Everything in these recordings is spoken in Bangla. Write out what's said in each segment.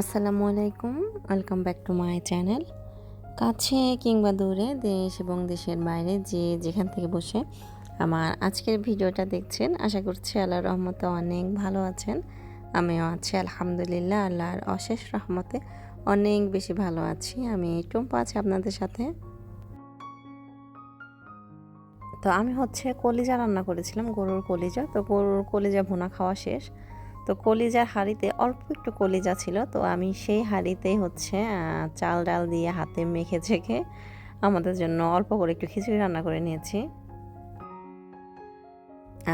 আসসালামু আলাইকুম, welcome back to my channel. কাছে কিংবা দূরে দেশ এবং দেশের বাইরে যে যেখান থেকে বসে আমার আজকের ভিডিওটা দেখছেন, আশা করছি আল্লাহর রহমতে অনেক ভালো আছেন। আমিও আছি, আলহামদুলিল্লাহ, আল্লাহর অশেষ রহমতে অনেক বেশি ভালো আছি। আমি টুম্পা আছি আপনাদের সাথে। তো আমি হচ্ছে কলিজা রান্না করেছিলাম, গরুর কলিজা। তো গরুর কলিজা ভুনা খাওয়া শেষ। তো কলিজার হাঁড়িতে অল্প একটু কলিজা ছিল, তো আমি সেই হাঁড়িতেই হচ্ছে চাল ডাল দিয়ে হাতে মেখে ছেঁকে আমাদের জন্য অল্প করে একটু খিচুড়ি রান্না করে নিয়েছি।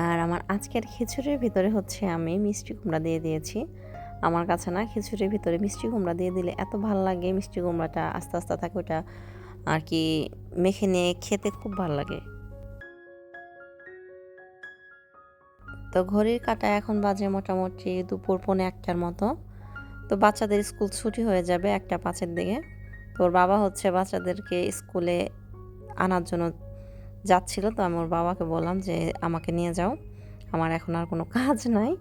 আর আমার আজকের খিচুড়ির ভিতরে হচ্ছে আমি মিষ্টি কুমড়া দিয়ে দিয়েছি। আমার কাছে না খিচুড়ির ভিতরে মিষ্টি কুমড়া দিয়ে দিলে এত ভালো লাগে, মিষ্টি কুমড়াটা আস্তে আস্তে থাকে ওটা আর কি মেখে নিয়ে খেতে খুব ভালো লাগে। ঘড়ির কাটা এখন বাজে মোটামুটি দুপুর পৌনে একটার মতো। তো বাচ্চাদের স্কুল ছুটি হয়ে যাবে একটা পাঁচের দিকে। তো ওর বাবা হচ্ছে বাচ্চাদেরকে স্কুলে আনার জন্য যাচ্ছিল, তো আমি ওর বাবাকে বললাম যে, আমাকে নিয়ে যাও। আমার এখন আর কোনো কাজ নাই।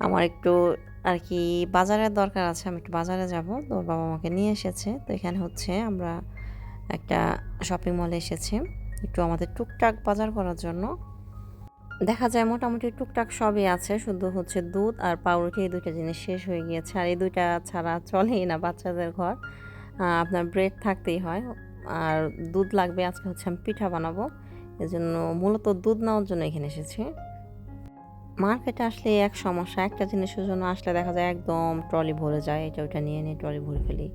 আমার একটু আর কি বাজারের দরকার আছে, আমি একটু বাজারে যাব। তো ওর বাবা আমাকে নিয়ে এসেছে। তো এখানে হচ্ছে আমরা একটা শপিং মলে এসেছি। একটু আমাদের টুকটাক বাজার করার জন্য। দেখা যায় মোটামুটি টুকটাক সবই আছে, শুধু হচ্ছে দুধ আর পাউরুটি, এই দুইটা জিনিস শেষ হয়ে গিয়েছে। আর এই দুইটা ছাড়া চলেই না বাচ্চাদের ঘর। আপনার ব্রেড থাকতেই হয়। আর দুধ লাগবে, আজকে হচ্ছে আমি পিঠা বানাবো। এজন্য মূলত দুধ নেওয়ার জন্য এখানে এসেছি। মার্কেটে আসলে এক সমস্যা, একটা জিনিসের জন্য আসলে দেখা যায় একদম ট্রলি ভরে যায়। এটা ওটা নিয়ে নিয়ে ট্রলি ভরে ফেলি।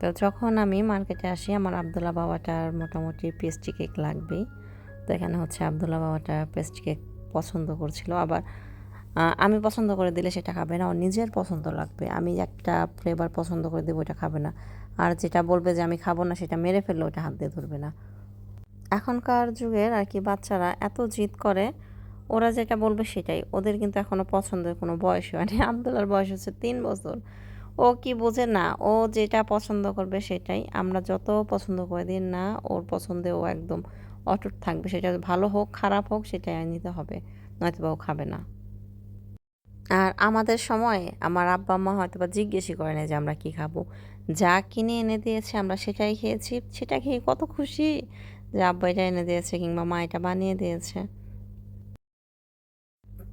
তো যখন আমি মার্কেটে আসি, আমার আবদুল্লা বাবাটার মোটামুটি পেস্ট্রি কেক লাগবেই। তো এখানে হচ্ছে আবদুল্লা বাবাটা পেস্ট্রি কেক পছন্দ করছিল। আবার আমি পছন্দ করে দিলে সেটা খাবে না, ওর নিজের পছন্দ লাগবে। আমি একটা ফ্লেভার পছন্দ করে দেবো ওটা খাবে না। আর যেটা বলবে যে আমি খাব না, সেটা মেরে ফেললে ওটা হাত দিয়ে ধরবে না। এখনকার যুগের আর কি বাচ্চারা এত জিদ করে, ওরা যেটা বলবে সেটাই। ওদের কিন্তু এখনও পছন্দের কোনো বয়স হয়নি আবদুল্লার বয়স হচ্ছে তিন বছর। ও কি বোঝে না, ও যেটা পছন্দ করবে সেটাই। আমরা যত পছন্দ করে দিন না, ওর পছন্দে ও একদম অটুট থাকবে, সেটা ভালো হোক, খারাপ হোক, সেটাই নিতে হবে, নয়তো বা ও খাবে না। আর আমাদের সময় আমার আব্বা আম্মা হয়তো বা জিজ্ঞেসই করে না যে আমরা কি খাব। যা কিনে এনে দিয়েছে আমরা সেটাই খেয়েছি, সেটা খেয়ে কত খুশি যে আব্বা এটা এনে দিয়েছে কিংবা মা এটা বানিয়ে দিয়েছে।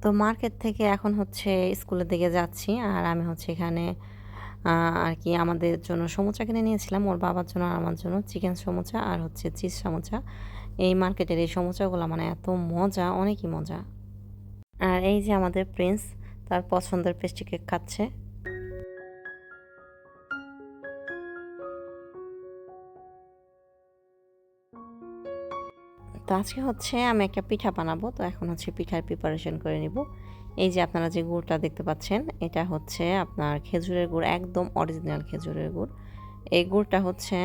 তো মার্কেট থেকে এখন হচ্ছে স্কুলের দিকে যাচ্ছি, আর আমি হচ্ছে এখানে আর কি আমাদের জন্য সমুচা কিনে নিয়েছিলাম, ওর বাবার জন্য আর আমার জন্য চিকেন সমুচা আর হচ্ছে চিজ সমুচা। এই মার্কেটের এই সমুচাগুলো মানে এত মজা, অনেকই মজা। আর এই যে আমাদের প্রিন্স, তার পছন্দের পেস্ট্রি কেক খাচ্ছে। তো আজকে হচ্ছে আমি একটা পিঠা বানাবো, তো এখন হচ্ছে পিঠার প্রিপারেশন করে নিব। এই যে আপনারা যে গুড়টা দেখতে পাচ্ছেন, এটা হচ্ছে আপনার খেজুরের গুড়, একদম অরিজিনাল খেজুরের গুড়। এই গুড়টা হচ্ছে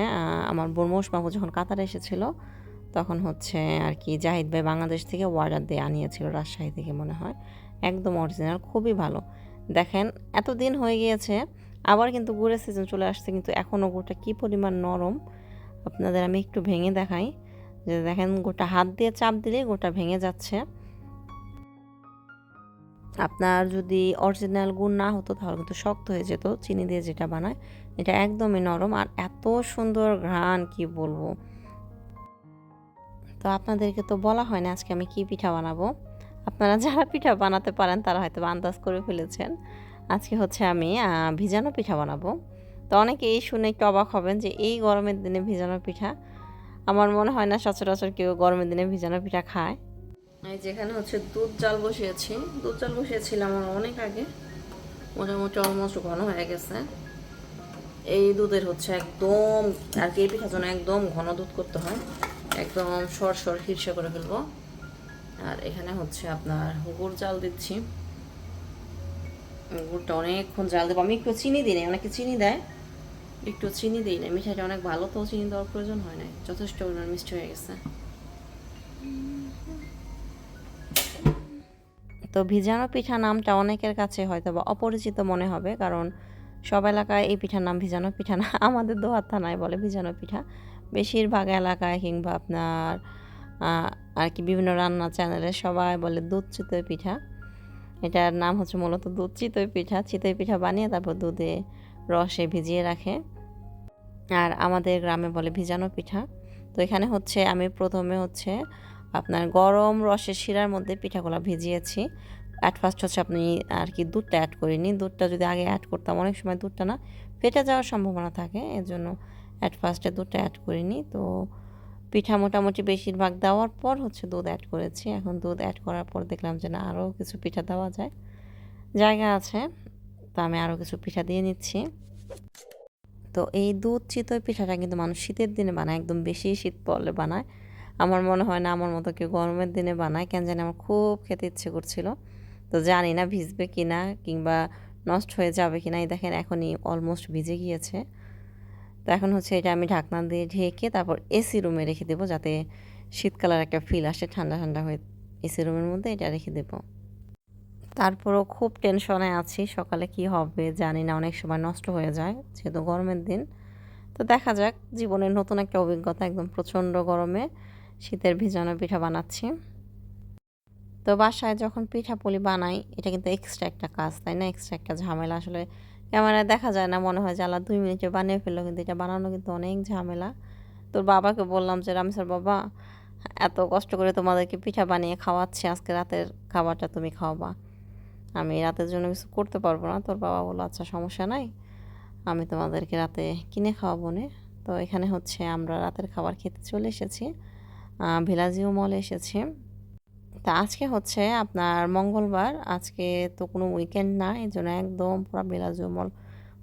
আমার বর্মোশ বাবু যখন কাতারে এসেছিল তখন হচ্ছে আর কি জাহিদ ভাই বাংলাদেশ থেকে অর্ডার দিয়ে আনিয়েছিল, রাজশাহী থেকে মনে হয়। একদম অরিজিনাল খুবই ভালো। দেখেন, এতদিন হয়ে গিয়েছে, আবার কিন্তু গুড়ের সিজন চলে আসছে, কিন্তু এখনও গুড়টা কী পরিমাণ নরম। আপনাদের আমি একটু ভেঙে দেখাই, যে দেখেন গোটা হাত দিয়ে চাপ দিলে গোটা ভেঙে যাচ্ছে। আপনার যদি অরিজিনাল গুড় না হতো, তাহলে কিন্তু শক্ত হয়ে যেত, চিনি দিয়ে যেটা বানায়, এটা একদমই নরম। আর এত সুন্দর ঘ্রাণ, কি বলব? তো আপনাদেরকে তো বলা হয় না আজকে আমি কি পিঠা বানাবো। আপনারা যারা পিঠা বানাতে পারেন, তারা হয়তো আন্দাজ করে ফেলেছেন। আজকে হচ্ছে আমি ভিজানো পিঠা বানাবো। তো অনেকে এই শুনে একটু অবাক হবেন যে এই গরমের দিনে ভিজানো পিঠা, আমার মনে হয় না সচরাচর কেউ গরমের দিনে ভিজানো পিঠা খায়। এই যেখানে হচ্ছে দুধ জাল বসিয়েছি। দুধ জাল বসিয়েছিলাম আমার অনেক আগে। মোটামুটি অলমোস্ট ঘন হয়ে গেছে। এই দুধের হচ্ছে একদম, আর কি এই পিঠার জন্য একদম ঘন দুধ করতে হয়। একদম সর সর হিরসে করে ফেলব। আর এখানে হচ্ছে আপনার গুড় জাল দিচ্ছি। গুড়টা অনেকক্ষণ জাল দেবো। আমি একটু চিনি দিই নাই, অনেকে চিনি দেয়। একটু চিনি দিই না মিঠাইটা অনেক ভালো তো, চিনি দেওয়ার প্রয়োজন হয় না যথেষ্ট পরিমাণ মিষ্টি হয়ে গেছে। তো ভিজানো পিঠা নামটা অনেকের কাছে হয়তো বা অপরিচিত মনে হবে, কারণ সব এলাকায় এই পিঠার নাম ভিজানো পিঠা না। আমাদের দোহার থানায় বলে ভিজানো পিঠা। বেশিরভাগ এলাকায় কিংবা আপনার আর কি বিভিন্ন রান্না চ্যানেলে সবাই বলে দুধ চিতই পিঠা। এটার নাম হচ্ছে মূলত দুধ চিতই পিঠা। চিতই পিঠা বানিয়ে তারপর দুধে রসে ভিজিয়ে রাখে। আর আমাদের গ্রামে বলে ভিজানো পিঠা। তো এখানে হচ্ছে আমি প্রথমে হচ্ছে আপনার গরম রসের শিরার মধ্যে পিঠাগুলো ভিজিয়েছি। অ্যাট ফার্স্ট হচ্ছে আপনি আর কি দুধটা অ্যাড করিনি। দুধটা যদি আগে অ্যাড করতাম, অনেক সময় দুধটা না ফেটে যাওয়ার সম্ভাবনা থাকে। এর জন্য অ্যাট ফার্স্টে দুধটা অ্যাড করিনি, তো পিঠা মোটামুটি বেশিরভাগ দেওয়ার পর হচ্ছে দুধ অ্যাড করেছি। এখন দুধ অ্যাড করার পর দেখলাম যে না আরও কিছু পিঠা দেওয়া যায়। জায়গা আছে, তো আমি আরও কিছু পিঠা দিয়ে নিচ্ছি। তো এই দুধ চিতই পিঠাটা কিন্তু মানুষ শীতের দিনে বানায়, একদম বেশি শীত পড়লে বানায়। আমার মনে হয় না, আমার মতো কেউ গরমের দিনে বানায়। কেন জানি আমার খুব খেতে ইচ্ছে করছিল। তো জানি না ভিজবে কি না কিংবা নষ্ট হয়ে যাবে কি না এই দেখেন এখনই অলমোস্ট ভিজে গিয়েছে। তো এখন হচ্ছে এটা আমি ঢাকনা দিয়ে ঢেকে তারপর এসি রুমে রেখে দেবো যাতে শীতকালের একটা ফিল আসে ঠান্ডা ঠান্ডা হয়ে এসি রুমের মধ্যে এটা রেখে দেবো। তারপরও খুব টেনশনে আছি, সকালে কি হবে জানি না, অনেক সময় নষ্ট হয়ে যায় যেহেতু গরমের দিন। তো দেখা যাক, জীবনের নতুন একটা অভিজ্ঞতা, একদম প্রচণ্ড গরমে শীতের ভিজানো পিঠা বানাচ্ছি। তো বাসায় যখন পিঠা পুলি বানাই, এটা কিন্তু এক্সট্রা একটা কাজ, তাই না? এক্সট্রা একটা ঝামেলা আসলে ক্যামেরায় দেখা যায় না, মনে হয় যে আল্লাহ দুই মিনিটে বানিয়ে ফেলল, কিন্তু এটা বানানো কিন্তু অনেক ঝামেলা। তোর বাবাকে বললাম যে, রামসার বাবা, এত কষ্ট করে তোমাদেরকে পিঠা বানিয়ে খাওয়াচ্ছি, আজকে রাতের খাবারটা তুমি খাওয়াবা আমি রাতের জন্য কিছু করতে পারব না। তোর বাবা বলল আচ্ছা সমস্যা নাই, আমি তোমাদেরকে রাতে কিনে খাওয়াবো না। তো এখানে হচ্ছে আমরা রাতের খাবার খেতে চলে এসেছি। ভিলাজিও মলে এসেছি। তা আজকে হচ্ছে আপনার মঙ্গলবার, আজকে তো কোনো উইকেন্ড না এই জন্য একদম পুরো ভিলাজিও মল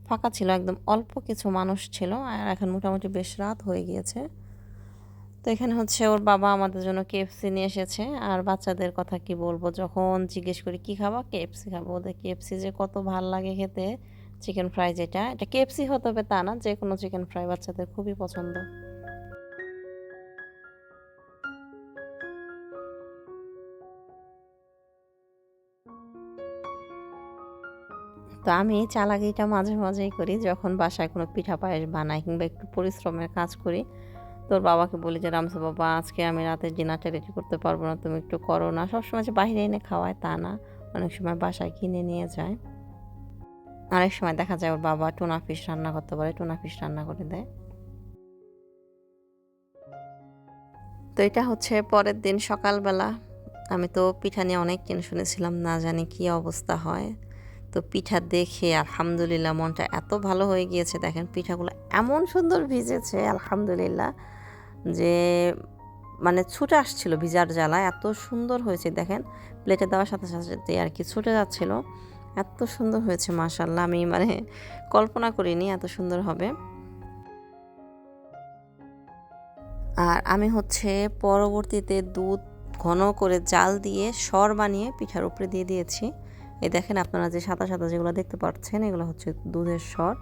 ফাঁকা ছিল, একদম অল্প কিছু মানুষ ছিল, আর এখন মোটামুটি বেশ রাত হয়ে গিয়েছে। তো এখানে হচ্ছে ওর বাবা আমাদের জন্য কেএফসি নিয়ে এসেছে, আর বাচ্চাদের কথা কি বলব, যখন জিজ্ঞেস করি, কি খাবা? কেএফসি খাব। ওদের কেএফসি যে কত ভালো লাগে খেতে চিকেন ফ্রাই যেটা, এটা কেএফসি হতে হবে তা না যে কোনো চিকেন ফ্রাই বাচ্চাদের খুবই পছন্দ। তো আমি চালাকিটা মাঝে মাঝেই করি যখন বাসায় কোনো পিঠা পায়েস বানাই কিংবা একটু পরিশ্রমের কাজ করি। তোর বাবাকে বলি যে, রামসা বাবা, আজকে আমি রাতে ডিনারটা রেডি করতে পারব না, তুমি একটু করো না। সবসময় যে বাইরে এনে খাওয়ায় তা না, অনেক সময় বাসায় কিনে নিয়ে যায়। অনেক সময় দেখা যায় ওর বাবা টোনা ফিশ রান্না করতে পারে, টোনা ফিশ রান্না করে দেয়। তো এটা হচ্ছে পরের দিন সকালবেলা। আমি তো পিঠা নিয়ে অনেক টেনশনে ছিলাম, না জানি কি অবস্থা হয়। তো পিঠা দেখে আলহামদুলিল্লাহ মনটা এত ভালো হয়ে গিয়েছে। দেখেন পিঠাগুলো এমন সুন্দর ভিজেছে, আলহামদুলিল্লাহ, যে মানে ছুটে আসছিল ভিজার জ্বালা এত সুন্দর হয়েছে, দেখেন প্লেটে দেওয়ার সাথে সাথে আর কি ছুটে যাচ্ছিল। এত সুন্দর হয়েছে মাশাল্লাহ আমি মানে কল্পনা করিনি এত সুন্দর হবে। আর আমি হচ্ছে পরবর্তীতে দুধ ঘন করে জাল দিয়ে, সর বানিয়ে পিঠার উপরে দিয়ে দিয়েছি। এই দেখেন আপনারা যে সাদা সাদা যেগুলো দেখতে পাচ্ছেন, এগুলো হচ্ছে দুধের স্বর।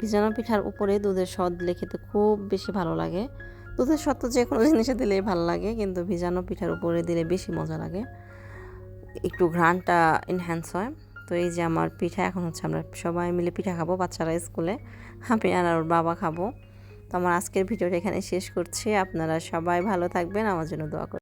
ভিজানো পিঠার উপরে দুধের স্বাদ দিলে খেতে খুব বেশি ভালো লাগে। দুধের স্বাদ তো যে কোনো জিনিসে দিলেই ভালো লাগে, কিন্তু ভিজানো পিঠার উপরে দিলে বেশি মজা লাগে। একটু ঘ্রাণটা এনহ্যান্স হয়। তো এই যে আমার পিঠা, এখন হচ্ছে আমরা সবাই মিলে পিঠা খাব বাচ্চারা স্কুলে। আমি আর ওর বাবা খাব। তো আমার আজকের ভিডিওটা এখানে শেষ করছি। আপনারা সবাই ভালো থাকবেন। আমার জন্য দোয়া করবেন